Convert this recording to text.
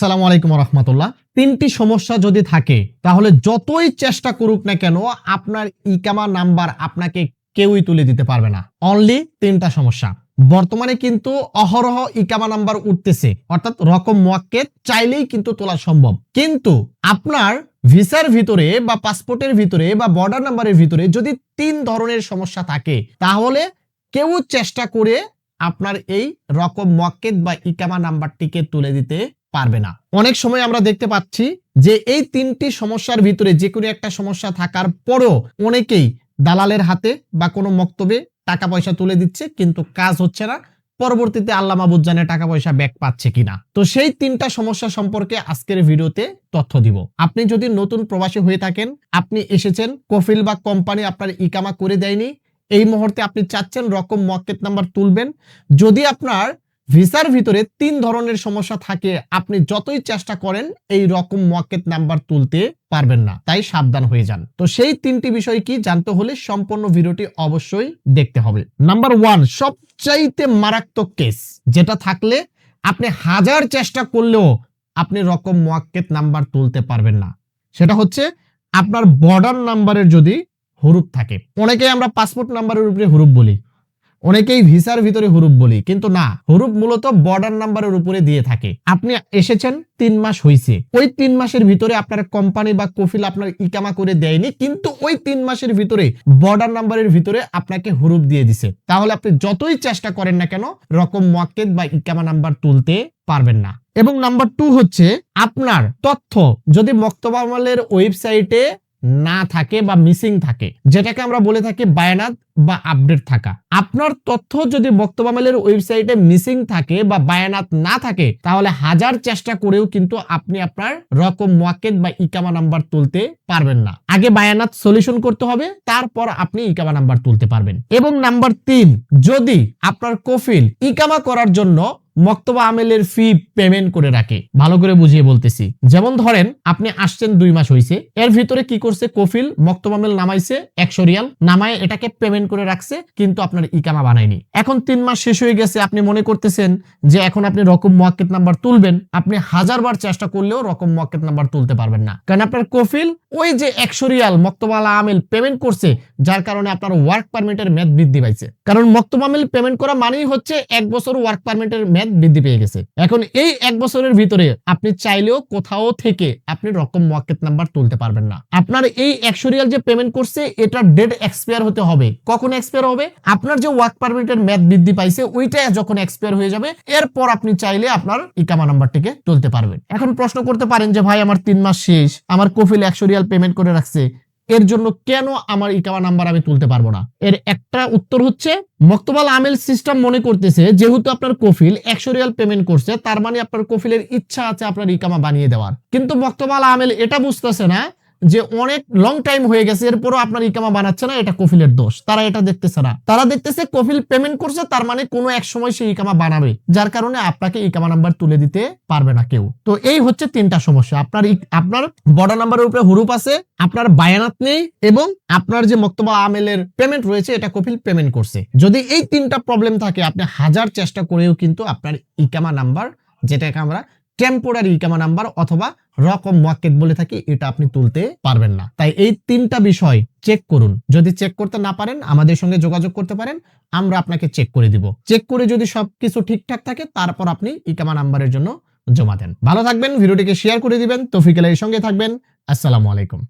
আসসালামু আলাইকুম রহমতুল্লাহ তিনটি সমস্যা যদি থাকে, তাহলে যতই চেষ্টা করুক না কেন, আপনার ইকামা নাম্বার আপনাকে কেউই তুলে দিতে পারবে না। অনলি তিনটা সমস্যা। বর্তমানে কিন্তু অহরহ ইকামা নাম্বার উঠতেছে, অর্থাৎ রকম মোয়াক্কেদ চাইলেই কিন্তু তোলা সম্ভব। কিন্তু আপনার ভিসার ভিতরে বা পাসপোর্টের ভিতরে বা বর্ডার নাম্বারের ভিতরে যদি তিন ধরনের সমস্যা থাকে, তাহলে কেউ চেষ্টা করে আপনার এই রকম মোয়াক্কেদ বা ইকামা নাম্বারটিকে তুলে দিতে পারবে না। অনেক সময় আমরা দেখতে পাচ্ছি যে এই তিনটি সমস্যার ভিতরে যে কোনো একটা সমস্যা থাকার পরেও অনেকেই দালালের হাতে বা কোনো মক্তবে টাকা পয়সা তুলে দিচ্ছে, কিন্তু কাজ হচ্ছে না। পরবর্তীতে আল্লাহ মাহবুদ জানে টাকা পয়সা ব্যাক পাচ্ছে কিনা। তো সেই তিনটা সমস্যা সম্পর্কে আজকের ভিডিওতে তথ্য দিব। আপনি যদি নতুন প্রবাসী হয়ে থাকেন, আপনি এসেছেন, কফিল বা কোম্পানি আপনার ইকামা করে দেয়নি, এই মুহূর্তে আপনি চাচ্ছেন রকম মক্কেট নাম্বার তুলবেন। যদি আপনার ভিসার ভিতরে তিন ধরনের সমস্যা থাকে। আপনি যতই চেষ্টা করেন, এই রকম মক্কেট নাম্বার তুলতে পারবেন না। তাই সাবধান হয়ে যান। তো সেই তিনটি বিষয় কি জানতে হলে সম্পূর্ণ ভিডিওটি অবশ্যই দেখতে হবে। নাম্বার ওয়ান, সবচাইতে মারাত্মক কেস, যেটা থাকলে আপনি হাজার চেষ্টা করলেও আপনি রকম মোয়াক্কেত নাম্বার তুলতে পারবেন না। সেটা হচ্ছে, আপনার বর্ডার নাম্বারের যদি হুরুপ থাকে, অনেকেই আমরা পাসপোর্ট নাম্বারের উপরে হুরুপ বলি। অনেকেই ভিসার ভিতরে হুরুপ বলি, কিন্তু না, হুরুপ মূলত বর্ডার নাম্বারের উপরে দিয়ে থাকে। আপনি এসেছেন, তিন মাস হয়েছে ওই তিন মাসের ভিতরে আপনার কোম্পানি বা কফিল আপনার ইকামা করে দেয়নি, কিন্তু ওই তিন মাসের ভিতরে বর্ডার নাম্বারের ভিতরে আপনাকে হুরুপ দিয়ে দিছে। তাহলে আপনি যতই চেষ্টা করেন না কেন, রকম মোয়াক্কেদ বা ইকামা নাম্বার তুলতে পারবেন না। এবং নাম্বার টু হচ্ছে, আপনার তথ্য যদি মক্তব আমলের ওয়েবসাইটে না থাকে বা মিসিং থাকে, যেটাকে আমরা বলে থাকি বায়ানাত বা আপডেট থাকা। আপনার তথ্য যদি বক্তব্যমেলের ওয়েবসাইটে মিসিং থাকে বা বায়ানাত না থাকে, তাহলে হাজার চেষ্টা করেও কিন্তু আপনি আপনার রকম মোয়াক্কেদ বা ইকামা নাম্বার তুলতে পারবেন না। আগে বায়ানাত সলিউশন করতে হবে, তারপর আপনি ইকামা নাম্বার তুলতে পারবেন। এবং নাম্বার তিন, যদি আপনার কফিল ইকামা করার জন্য মক্তবা আমেলের ফি পেমেন্ট করে রাখে। ভালো করে বুঝিয়ে বলতেছি। যেমন ধরেন, আপনি আসছেন দুই মাস হয়েছে এর ভিতরে কি করছে কফিল? মক্তব আমেল নামাইছে, একশো রিয়াল, নামায় এটাকে পেমেন্ট করে রাখছে, কিন্তু আপনার ইকামা বানায়নি। এখন তিন মাস শেষ হয়ে গেছে, আপনি মনে করতেছেন যে এখন আপনি রকম মোয়াক্কেত নাম্বার তুলবেন, আপনি হাজারবার চেষ্টা করলেও রকম মোয়াক্কেত নাম্বার তুলতে পারবেন না। কারণ আপনার কফিল ওই যে একশো রিয়াল মক্তবালা আমেল পেমেন্ট করছে, যার কারণে আপনার ওয়ার্ক পারমিটের মেয়াদ বৃদ্ধি পাইছে। কারণ মক্তব আমেল পেমেন্ট করা মানেই হচ্ছে এক বছর ওয়ার্ক পারমিটের মেয়াদ বৃদ্ধি পেয়ে গেছে। এখন এই এক বছরের ভিতরে আপনি চাইলেও কোথাও থেকে আপনি রকম মোয়াক্কেত নাম্বার তুলতে পারবেন না। আপনার এই একশো রিয়াল যে পেমেন্ট করছে, এটার ডেট এক্সপায়ার হতে হবে। কখন এক্সপায়ার হবে? আপনার যে ওয়ার্ক পারমিটের মেয়াদ বৃদ্ধি পাইছে, ওইটা যখন এক্সপায়ার হয়ে যাবে, এরপর আপনি চাইলে আপনার ইকামা নাম্বারটিকে তুলতে পারবেন। এখন প্রশ্ন করতে পারেন যে, ভাই, আমার তিন মাস শেষ, আমার কফিল একশো রিয়াল পেমেন্ট করে রাখছে এর জন্য কেন আমার ইকামা নাম্বার আমি তুলতে পারব না? এর একটা উত্তর হচ্ছে, মক্তবাল আমেল সিস্টেম মনে করতেছে, যেহেতু আপনার কফিল একশো রিয়াল পেমেন্ট করছে, তার মানে আপনার কফিলের ইচ্ছা আছে আপনার ইকামা বানিয়ে দেওয়ার। কিন্তু মক্তবাল আমেল এটা বুঝতেছে না যে অনেক লং টাইম হয়ে গেছে, এরপরও আপনার ইকামা বানাচ্ছে না, এটা কফিলের দোষ। তারা এটা দেখতেছে না। তারা দেখতেছে কফিল পেমেন্ট করছে, তার মানে কোনো এক সময় সে ইকামা বানাবে। যার কারণে আপনাকে ইকামা নাম্বার তুলে দিতে পারবে না কেউ। তো এই হচ্ছে তিনটা সমস্যা। আপনার আপনার বর্ডার নাম্বারের উপরে হুরুপ আছে, আপনার বায়ানাত নেই, এবং আপনার যে মক্তবা আমেলের পেমেন্ট রয়েছে, এটা কফিল পেমেন্ট করছে। যদি এই তিনটা প্রবলেম থাকে, আপনি হাজার চেষ্টা করেও কিন্তু আপনার ইকামা নাম্বার যেটাকে আমরা টেম্পোরারি ইকামা নাম্বার অথবা রকম মোয়াক্কেদ বলে থাকি, এটা আপনি তুলতে পারবেন না। তাই এই তিনটা বিষয় চেক করুন। যদি চেক করতে না পারেন, আমাদের সঙ্গে যোগাযোগ করতে পারেন, আমরা আপনাকে চেক করে দিব। চেক করে যদি সবকিছু ঠিকঠাক থাকে, তারপর আপনি ইকামা নাম্বারের জন্য জমা দেন। ভালো থাকবেন, ভিডিওটিকে শেয়ার করে দিবেন তফিকেলের সঙ্গে থাকবেন। আসসালামু আলাইকুম।